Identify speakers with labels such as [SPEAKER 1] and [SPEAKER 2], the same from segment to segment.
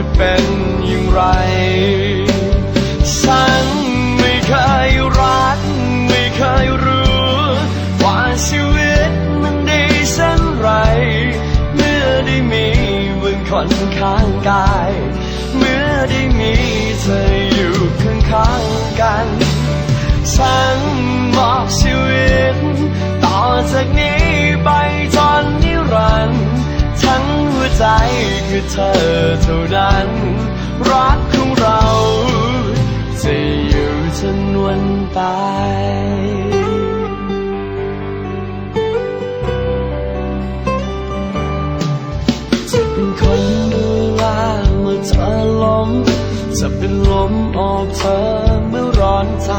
[SPEAKER 1] จะเป็นอย่างไร ฉันไม่เคยรัก ไม่เคยรู้ ว่าชีวิตมันดีเช่นไร เมื่อได้มีมึงคนข้างกาย เมื่อได้มีเธออยู่ข้างข้างๆกัน ฉันมอบชีวิต ต่อจากนี้ คือเธอเท่านั้น รักของเรา จะอยู่จนวันตายจะเป็นคนดูแลเมื่อเธอล้มจะเป็นลมออกเธอเมื่อร้อนใจ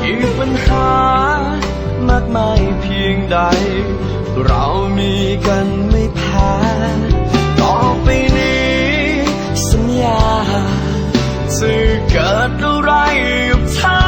[SPEAKER 1] กี่ปัญหามากมายเพียงใด เรามีกันไม่แพ้ กิดอะไรกับเธอ